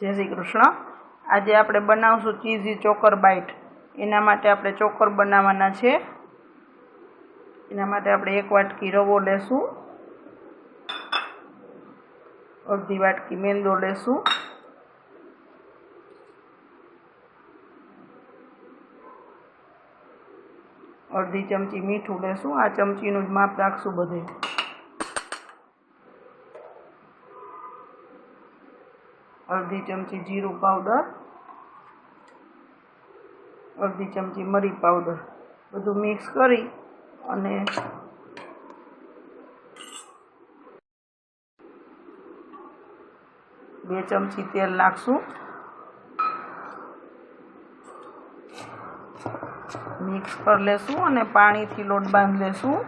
જય શ્રી કૃષ્ણ. આજે આપણે બનાવશું ચીઝી ચોકર બાઇટ. એના માટે આપણે ચોકર બનાવવાના છે. એના માટે આપણે એક વાટકી રવો લેશું. અડધી વાટકી મેંદો લેશું. અડધી ચમચી મીઠું લેશું. આ ચમચીનું જ માપ રાખશું બધે. અડધી ચમચી જીરું પાવડર અડધી ચમચી મરી પાવડર બધું મિક્સ કરી અને બે ચમચી તેલ નાખશું. મિક્સ કરી લેશું અને પાણીથી લોટ બાંધી લેશું.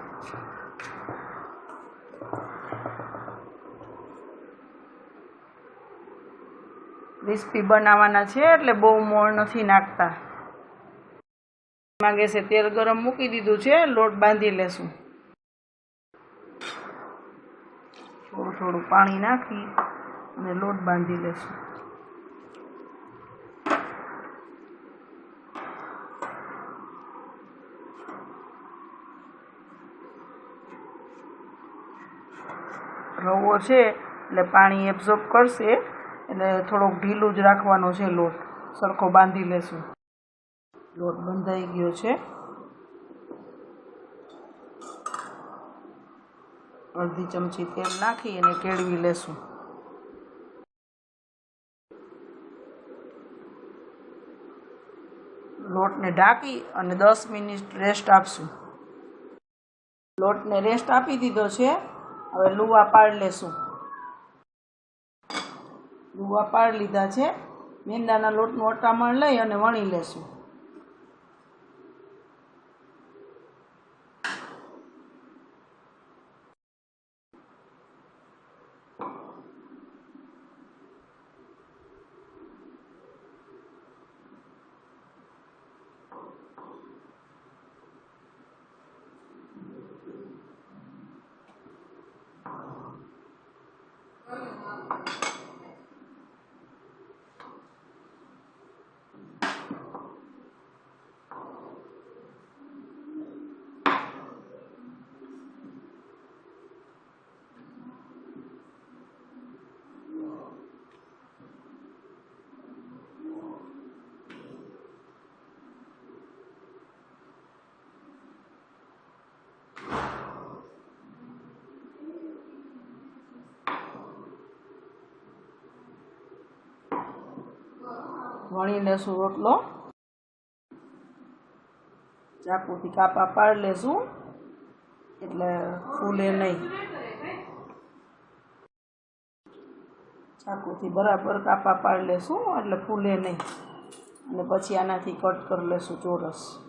ક્રિસ્પી બનાવવાના છે એટલે બહુ મોણ નથી નાખતા. માંગે છે તેલ ગરમ મૂકી દીધું છે, લોટ બાંધી લેશું. થોડું થોડું પાણી નાખી અને લોટ બાંધી લેશું. રવો છે એટલે પાણી એબ્ઝોર્બ કરશે. એટલે થોડોક ઢીલું જ રાખવાનો છે લોટ. સરખો બાંધી લેશું. લોટ બંધાઈ ગયો છે. અડધી ચમચી તેલ નાખી અને કેળવી લેશું. લોટને ઢાંકી અને દસ મિનિટ રેસ્ટ આપશું. લોટને રેસ્ટ આપી દીધો છે. હવે લુવા પાડી લેશું. લુવા પાડી લીધા છે. મેંદાના લોટનું અટામણ લઈ અને વણી લેશું. વણી લેશું રોટલો? ચાકુથી કાપા પાડી લેશું, એટલે ફૂલે નહીં. ચાકુથી બરાબર કાપા પાડી લેશું, એટલે ફૂલે નહીં. અને પછી આનાથી કટ કરી લેશું ચોરસ.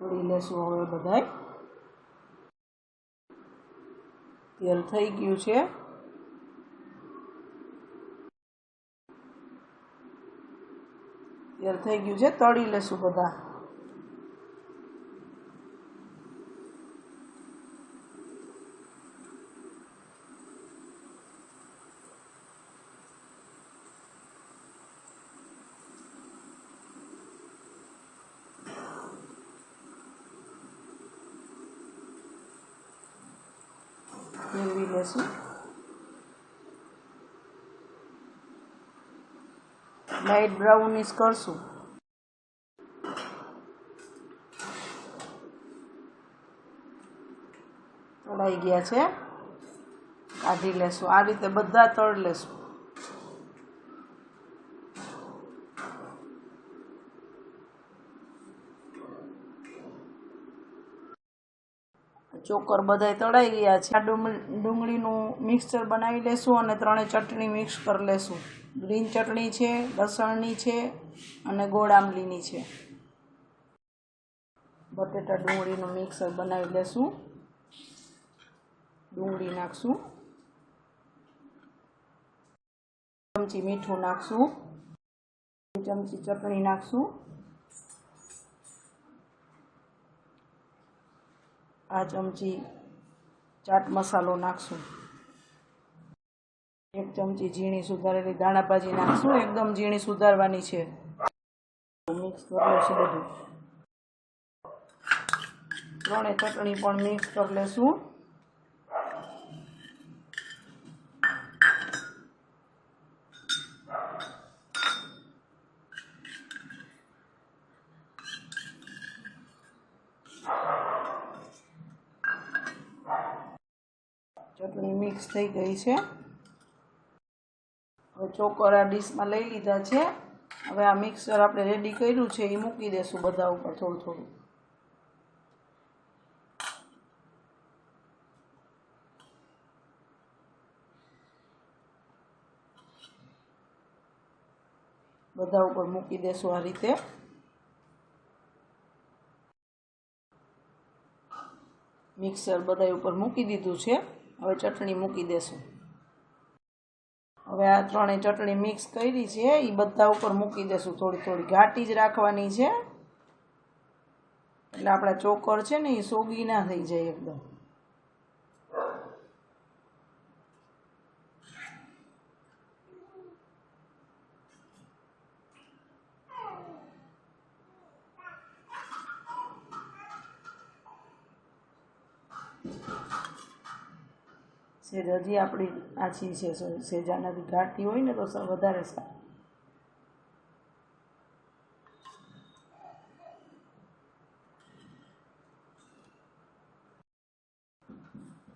તળી લેશું હવે બધાય. તેલ થઈ ગયું છે. તેલ થઈ ગયું છે, તળી લેશું બધા. મેળવી લેશું. લાઇટ બ્રાઉનિશ કરશું. તળાઈ ગયા છે. કાઢી લેશું. આ રીતે બધા તળ લેશું. ચોકર બધાય તળાઈ ગયા છે. આ ડુંગળી, ડુંગળીનું મિક્સચર બનાવી લેશું અને ત્રણે ચટણી મિક્સ કરી લેશું. ગ્રીન ચટણી છે, લસણની છે અને ગોળ આંબલીની છે. બટેટા ડુંગળીનું મિક્સર બનાવી લેશું. ડુંગળી નાખશું. ચમચી મીઠું નાખશું. ચમચી ચટણી નાખશું. આ ચમચી ચાટ મસાલો નાખશું. એક ચમચી ઝીણી સુધારેલી દાણાભાજી નાખશું. એકદમ ઝીણી સુધારવાની છે. મિક્સ કરી છે બધું. ત્રણે ચટણી પણ મિક્સ કરી લેશું. ચટણી મિક્સ થઈ ગઈ છે. હવે ચોકરા ડીશમાં લઈ લીધા છે. હવે આ મિક્સર આપણે રેડી કર્યું છે, એ મૂકી દેશું બધા ઉપર થોડું થોડું. બધા ઉપર મૂકી દેશું આ રીતે. મિક્સર બધા ઉપર મૂકી દીધું છે. હવે ચટણી મૂકી દેશું. હવે આ ત્રણેય ચટણી મિક્સ કરી છે એ બધા ઉપર મૂકી દેશું થોડી થોડી. ઘાટી જ રાખવાની છે. એટલે આપણા ચોકર છે ને એ સોગી ના થઈ જાય એકદમ. સેજ હજી આપણી આછી છે સેજાનાથી ઘાટી હોય ને તો વધારે સારું.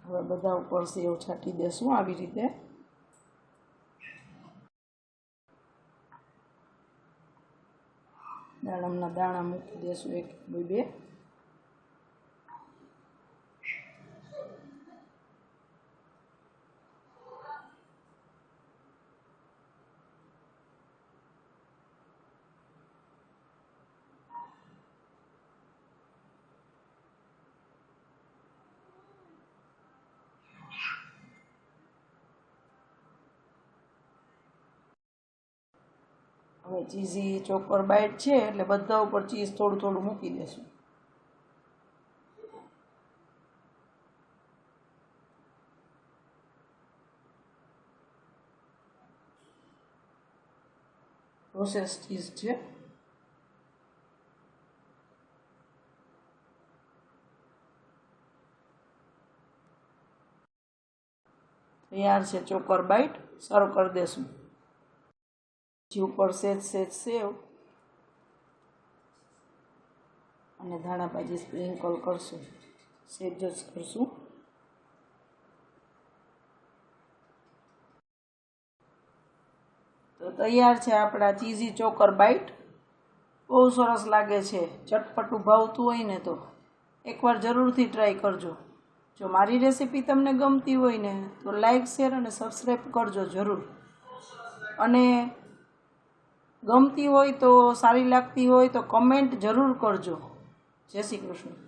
હવે બધા ઉપર સેવ છાંટી દેશું આવી રીતે. દાડમના દાણા મૂકી દેશું એક બે. હવે ચીઝી, ચોકર બાઈટ છે, એટલે બધા ઉપર ચીઝ થોડું થોડું મૂકી દેશું. પ્રોસેસ ચીઝ છે. તૈયાર છે ચોકર બાઈટ સર્વ કરી દેશું. પછી ઉપર સેજ સેજ સેવ. અને ધાણા ભાજી સ્પ્રિંકલ કરશું. સેજ જ કરશું. તો તૈયાર છે આપણા ચીઝી ચોકર બાઈટ બહુ સરસ લાગે છે. ચટપટું ભાવતું હોય ને તો. એકવાર જરૂરથી ટ્રાય કરજો. જો મારી રેસીપી તમને ગમતી હોય ને, તો લાઈક શેર અને સબસ્ક્રાઈબ કરજો જરૂર. અને ગમતી હોય તો સારી લાગતી હોય તો કમેન્ટ જરૂર કરજો. જય શ્રી કૃષ્ણ.